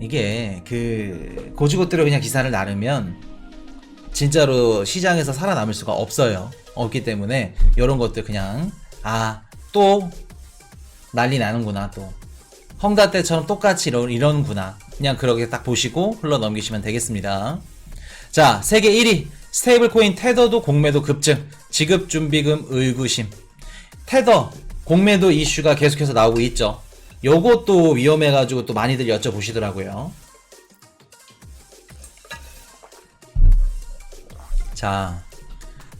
이게 그 고지고대로 그냥 기사를 나르면 진짜로 시장에서 살아남을 수가 없어요. 없기 때문에 이런 것들 그냥 아 또 난리 나는구나 또 헝다 때처럼 똑같이 이러, 이러는구나 그냥 그렇게 딱 보시고 흘러 넘기시면 되겠습니다. 자 세계 1위 스테이블 코인 테더도 공매도 급증 지급 준비금 의구심 테더 공매도 이슈가 계속해서 나오고 있죠. 요것도 위험해가지고 또 많이들 여쭤보시더라고요. 자,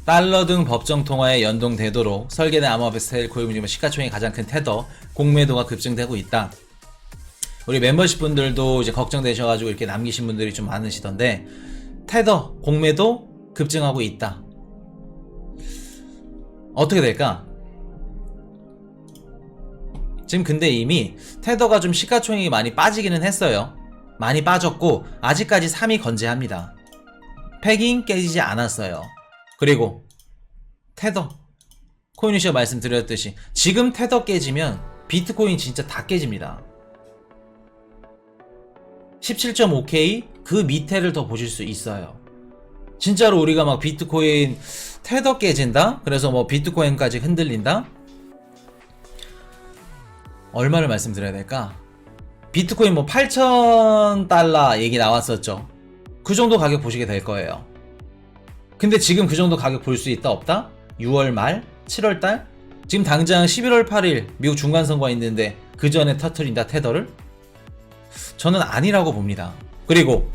달러 등 법정 통화에 연동되도록 설계된 암호화폐 코인 중에 시가총액이 가장 큰 테더 공매도가 급증되고 있다. 우리 멤버십 분들도 이제 걱정되셔가지고 이렇게 남기신 분들이 좀 많으시던데 테더 공매도 급증하고 있다. 어떻게 될까? 지금 근데 이미 테더가 좀 시가총액이 많이 빠지기는 했어요. 많이 빠졌고 아직까지 3위 건재합니다. 패깅 깨지지 않았어요. 그리고 테더 코인이시가 말씀드렸듯이 지금 테더 깨지면 비트코인 진짜 다 깨집니다. 17.5K 그 밑에를 더 보실 수 있어요. 진짜로 우리가 막 비트코인 테더 깨진다? 그래서 뭐 비트코인까지 흔들린다? 얼마를 말씀드려야 될까? 비트코인 뭐 8,000달러 얘기 나왔었죠. 그 정도 가격 보시게 될 거예요. 근데 지금 그 정도 가격 볼 수 있다 없다? 6월 말? 7월 달? 지금 당장 11월 8일 미국 중간 선거가 있는데 그 전에 터트린다 테더를? 저는 아니라고 봅니다. 그리고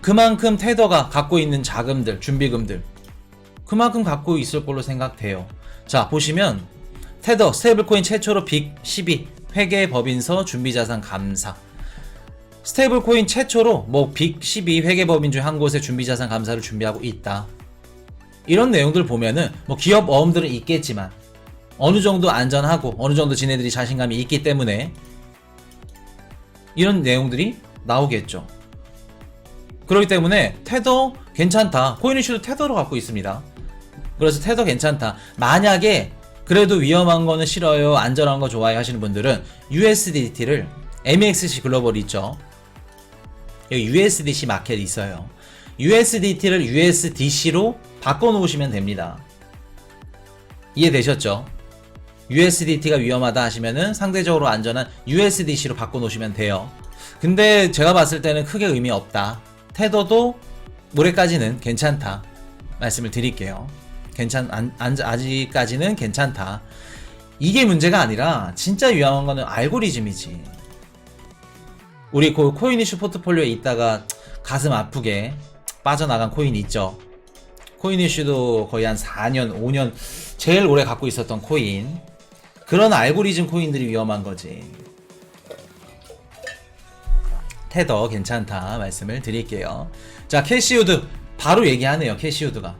그만큼 테더가 갖고 있는 자금들, 준비금들 그만큼 갖고 있을 걸로 생각돼요. 자, 보시면 테더 스테이블코인 최초로 빅 12 회계 법인서 준비자산 감사 스테이블 코인 최초로 뭐 빅 12 회계 법인 중 한 곳에 준비자산 감사를 준비하고 있다. 이런 내용들 보면은 뭐 기업 어음들은 있겠지만 어느 정도 안전하고 어느 정도 지네들이 자신감이 있기 때문에 이런 내용들이 나오겠죠. 그렇기 때문에 테더 괜찮다. 코인 이슈도 테더로 갖고 있습니다. 그래서 테더 괜찮다. 만약에 그래도 위험한 거는 싫어요. 안전한 거 좋아요 하시는 분들은 USDT를 MEXC 글로벌 있죠. 여기 USDC 마켓 있어요. USDT를 USDC로 바꿔 놓으시면 됩니다. 이해되셨죠? USDT가 위험하다 하시면은 상대적으로 안전한 USDC로 바꿔 놓으시면 돼요. 근데 제가 봤을 때는 크게 의미 없다. 테더도 올해까지는 괜찮다. 말씀을 드릴게요. 괜찮, 안, 안, 아직까지는 괜찮다. 이게 문제가 아니라 진짜 위험한 거는 알고리즘이지. 우리 그 코인 이슈 포트폴리오에 있다가 가슴 아프게 빠져나간 코인 있죠. 코인 이슈도 거의 한 4년, 5년 제일 오래 갖고 있었던 코인. 그런 알고리즘 코인들이 위험한 거지. 테더 괜찮다 말씀을 드릴게요. 자, 캐시우드 바로 얘기하네요. 캐시우드가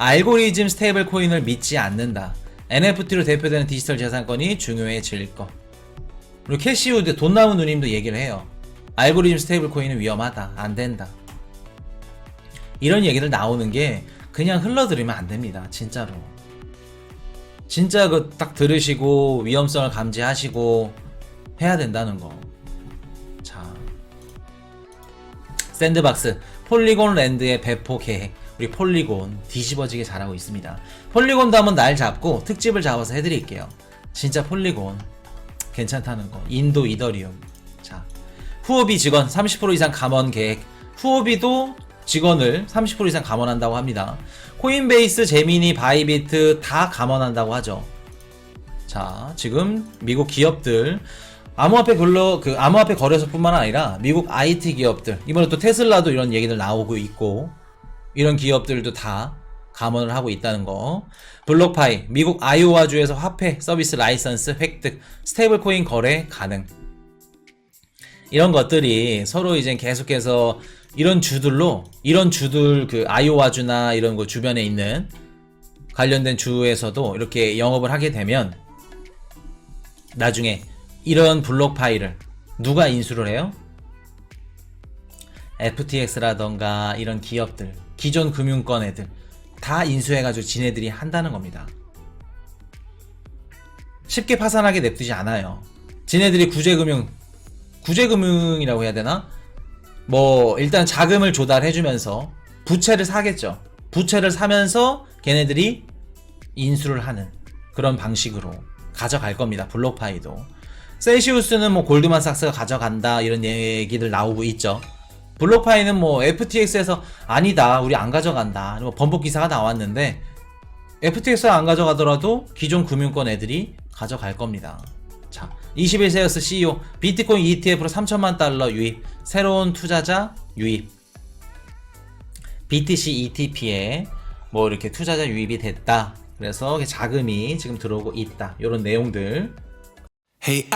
알고리즘 스테이블 코인을 믿지 않는다. NFT로 대표되는 디지털 자산권이 중요해질 것. 그리고 캐시우드 돈 남은 누님도 얘기를 해요. 알고리즘 스테이블 코인은 위험하다. 안 된다. 이런 얘기들 나오는 게 그냥 흘러들으면 안 됩니다. 진짜로. 진짜 그 딱 들으시고 위험성을 감지하시고 해야 된다는 거. 자. 샌드박스 폴리곤 랜드의 배포 계획. 우리 폴리곤 뒤집어지게 잘하고 있습니다. 폴리곤도 한번 날 잡고 특집을 잡아서 해드릴게요. 진짜 폴리곤 괜찮다는 거. 인도 이더리움. 자. 후오비 직원 30% 이상 감원 계획. 후오비도 직원을 30% 이상 감원한다고 합니다. 코인베이스, 제미니, 바이비트 다 감원한다고 하죠. 자, 지금 미국 기업들 암호화폐 글로 그 암호화폐 거래소뿐만 아니라 미국 IT 기업들 이번에 또 테슬라도 이런 얘기들 나오고 있고 이런 기업들도 다 감원을 하고 있다는 거. 블록파이 미국 아이오와주에서 화폐 서비스 라이선스 획득 스테이블 코인 거래 가능. 이런 것들이 서로 이제 계속해서 이런 주들로 이런 주들 그 아이오와주나 이런 거 주변에 있는 관련된 주에서도 이렇게 영업을 하게 되면 나중에 이런 블록 파일을 누가 인수를 해요? FTX라던가 이런 기업들, 기존 금융권 애들 다 인수해가지고 지네들이 한다는 겁니다. 쉽게 파산하게 냅두지 않아요. 지네들이 구제금융, 구제금융이라고 해야 되나? 뭐 일단 자금을 조달해주면서 부채를 사겠죠. 부채를 사면서 걔네들이 인수를 하는 그런 방식으로 가져갈 겁니다. 블록파이도. 셀시우스는 뭐 골드만삭스가 가져간다 이런 얘기들 나오고 있죠. 블록파이는 뭐 FTX에서 아니다 우리 안 가져간다 뭐 번복 기사가 나왔는데 FTX가 안 가져가더라도 기존 금융권 애들이 가져갈 겁니다. 자, 21세어스 CEO 비트코인 ETF로 3천만 달러 유입, 새로운 투자자 유입, BTC ETP에 뭐 이렇게 투자자 유입이 됐다. 그래서 자금이 지금 들어오고 있다. 이런 내용들 Hey,